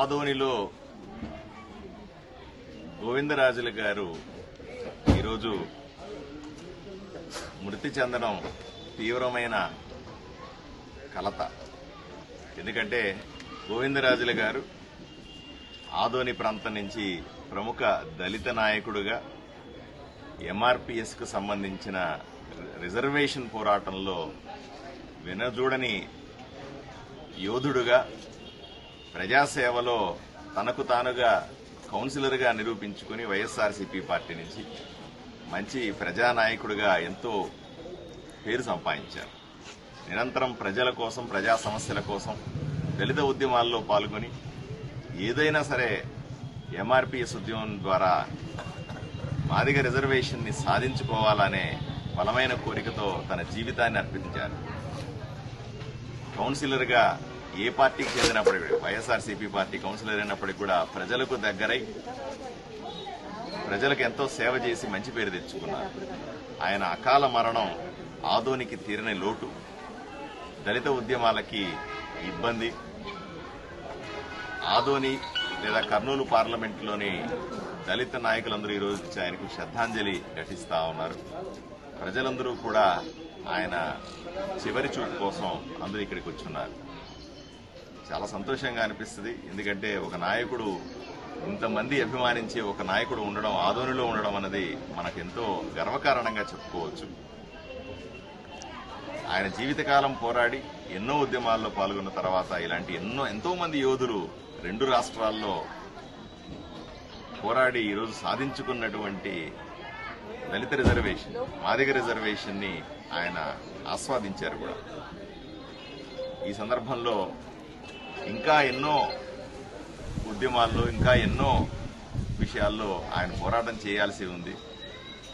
ఆదోనిలో గోవిందరాజుల గారు ఈరోజు మృతి చెందడం తీవ్రమైన కలత. ఎందుకంటే గోవిందరాజుల గారు ఆదోని ప్రాంతం నుంచి ప్రముఖ దళిత నాయకుడుగా ఎంఆర్పిఎస్కు సంబంధించిన రిజర్వేషన్ పోరాటంలో వినజూడని యోధుడుగా ప్రజాసేవలో తనకు తానుగా కౌన్సిలర్గా నిరూపించుకుని వైఎస్ఆర్సీపీ పార్టీ నుంచి మంచి ప్రజానాయకుడిగా ఎంతో పేరు సంపాదించారు. నిరంతరం ప్రజల కోసం ప్రజా సమస్యల కోసం దళిత ఉద్యమాల్లో పాల్గొని ఏదైనా సరే ఎంఆర్పిఎస్ ఉద్యమం ద్వారా మాదిగ రిజర్వేషన్ని సాధించుకోవాలనే బలమైన కోరికతో తన జీవితాన్ని అర్పించారు. కౌన్సిలర్గా ఏ పార్టీకి చెందినప్పటికీ వైఎస్ఆర్సీపీ పార్టీ కౌన్సిలర్ అయినప్పటికీ కూడా ప్రజలకు దగ్గరై ప్రజలకు ఎంతో సేవ చేసి మంచి పేరు తెచ్చుకున్నారు. ఆయన అకాల మరణం ఆదోనికి తీరని లోటు. దళిత ఉద్యమాలకి ఇబ్బంది. ఆదోని లేదా కర్నూలు పార్లమెంటులోని దళిత నాయకులందరూ ఈ రోజు ఆయనకు శ్రద్ధాంజలి ఘటిస్తా ఉన్నారు. ప్రజలందరూ కూడా ఆయన చివరి చూపు కోసం అందరూ ఇక్కడికి వచ్చున్నారు. చాలా సంతోషంగా అనిపిస్తుంది. ఎందుకంటే ఒక నాయకుడు ఇంతమంది అభిమానించే ఒక నాయకుడు ఉండడం ఆదోనిలో ఉండడం అన్నది మనకెంతో గర్వకారణంగా చెప్పుకోవచ్చు. ఆయన జీవితకాలం పోరాడి ఎన్నో ఉద్యమాల్లో పాల్గొన్న తర్వాత ఇలాంటి ఎన్నో ఎంతో మంది యోధులు రెండు రాష్ట్రాల్లో పోరాడి ఈరోజు సాధించుకున్నటువంటి దళిత రిజర్వేషన్ మాదిగ రిజర్వేషన్ని ఆయన ఆస్వాదించారు కూడా. ఈ సందర్భంలో ఇంకా ఎన్నో ఉద్యమాల్లో ఇంకా ఎన్నో విషయాల్లో ఆయన పోరాటం చేయాల్సి ఉంది.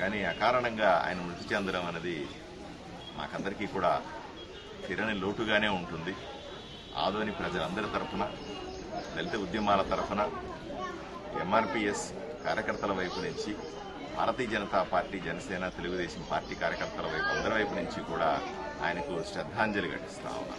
కానీ అకారణంగా ఆయన మృతి చెందడం అనేది మాకందరికీ కూడా తీరని లోటుగానే ఉంటుంది. ఆదోని ప్రజలందరి తరఫున దళిత ఉద్యమాల తరఫున ఎంఆర్పిఎస్ కార్యకర్తల వైపు నుంచి భారతీయ జనతా పార్టీ జనసేన తెలుగుదేశం పార్టీ కార్యకర్తల వైపు అందరి వైపు నుంచి కూడా ఆయనకు శ్రద్ధాంజలి ఘటిస్తా ఉన్నాం.